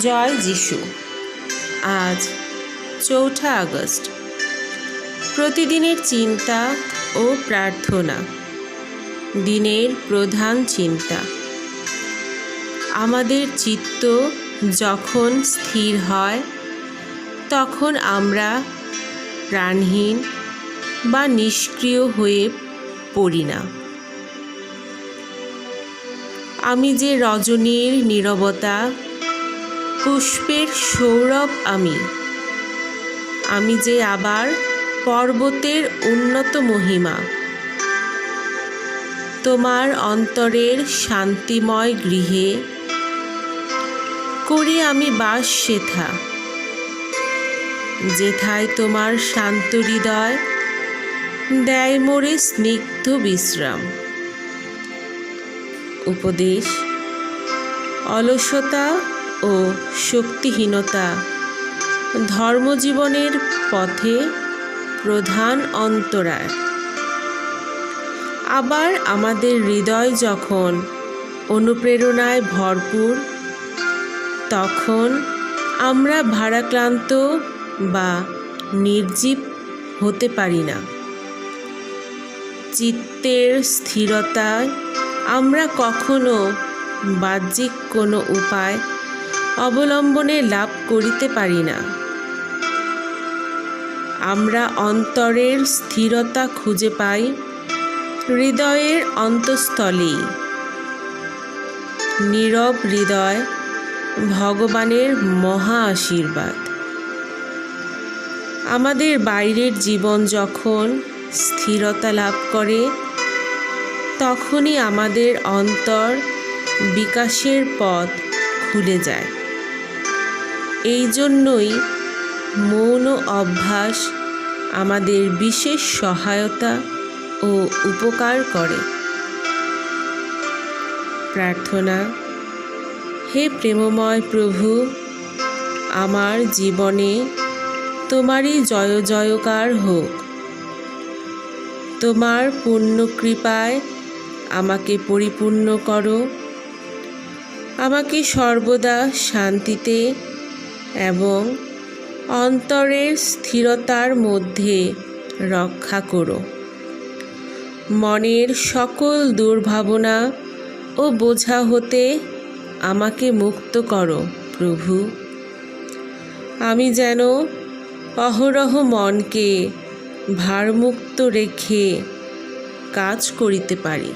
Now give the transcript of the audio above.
জয় যিশু। আজ চৌঠা আগস্ট। প্রতিদিনের চিন্তা ও প্রার্থনা। দিনের প্রধান চিন্তা। আমাদের চিত্ত যখন স্থির হয়, তখন আমরা প্রাণহীন বা নিষ্ক্রিয় হয়ে পড়ি না। আমি যে রজনীর নীরবতা পুষ্পের সৌরভ আমি। আমি যে আবার পর্বতের উন্নত মহিমা। তোমার অন্তরের শান্তিময় গৃহে করি আমি বাস সেথা। যেথায় তোমার শান্ত হৃদয় দেয় মোরে স্নিগ্ধ বিশ্রাম। উপদেশ, অলসতা ও শক্তিহীনতা। ধর্মজীবনের পথে প্রধান অন্তরায়। আবার আমাদের হৃদয় যখন অনুপ্রেরণায় ভরপুর, তখন আমরা ভারাক্লান্ত বা নির্জীব হতে পারি না। চিত্তের স্থিরতায় আমরা কখনো বাহ্যিক কোনো উপায় অবলম্বনে লাভ করিতে পারি না। আমরা অন্তরের স্থিরতা খুঁজে পাই, হৃদয়ের অন্তঃস্থলেই। নীরব হৃদয় ভগবানের মহা আশীর্বাদ। আমাদের বাইরের জীবন যখন স্থিরতা লাভ করে, তখনই আমাদের অন্তর বিকাশের পথ খুলে যায়। এই জন্যই মৌন অভ্যাস আমাদের বিশেষ সহায়তা ও উপকার করে। প্রার্থনা, হে প্রেমময় প্রভু, আমার জীবনে তোমারই জয় জয়কার হোক। তোমার পূর্ণ কৃপায় আমাকে পরিপূর্ণ করো। আমাকে সর্বদা শান্তিতে এবং অন্তরের স্থিরতার মধ্যে রক্ষা করো। মনের সকল দুর্ভাবনা ও বোঝা হতে আমাকে মুক্ত করো, প্রভু। আমি যেন অহরহ মনকে ভারমুক্ত রেখে কাজ করিতে পারি।